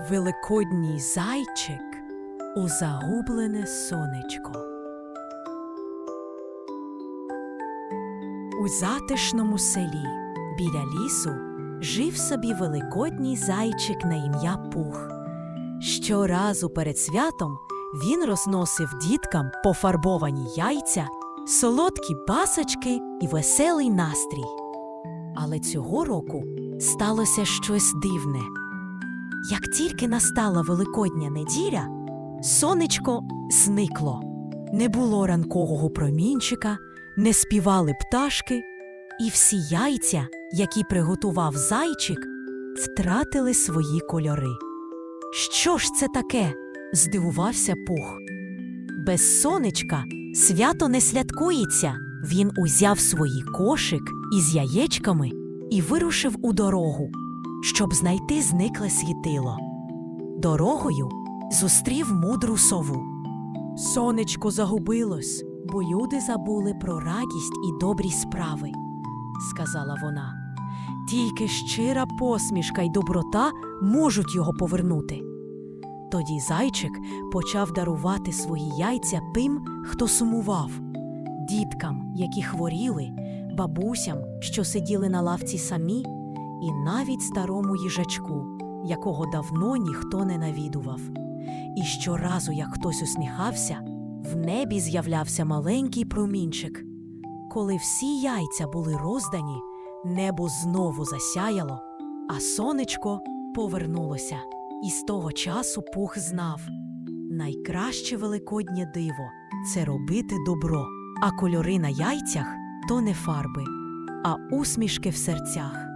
Великодній зайчик у загублене сонечко. У затишному селі біля лісу жив собі великодній зайчик на ім'я Пух. Щоразу перед святом він розносив діткам пофарбовані яйця, солодкі пасочки і веселий настрій. Але цього року сталося щось дивне. Як тільки настала великодня неділя, сонечко зникло. Не було ранкового промінчика, не співали пташки, і всі яйця, які приготував зайчик, втратили свої кольори. Що ж це таке? здивувався пух. Без сонечка свято не святкується. Він узяв свій кошик із яєчками і вирушив у дорогу, щоб знайти зникле світило. Дорогою зустрів мудру сову. Сонечко загубилось, бо люди забули про радість і добрі справи, сказала вона. Тільки щира посмішка й доброта можуть його повернути. Тоді зайчик почав дарувати свої яйця тим, хто сумував, діткам, які хворіли, бабусям, що сиділи на лавці самі, і навіть старому їжачку, якого давно ніхто не навідував. І щоразу, як хтось усміхався, в небі з'являвся маленький промінчик. Коли всі яйця були роздані, небо знову засяяло, а сонечко повернулося. І з того часу пух знав найкраще великоднє диво це робити добро, а кольори на яйцях то не фарби, а усмішки в серцях.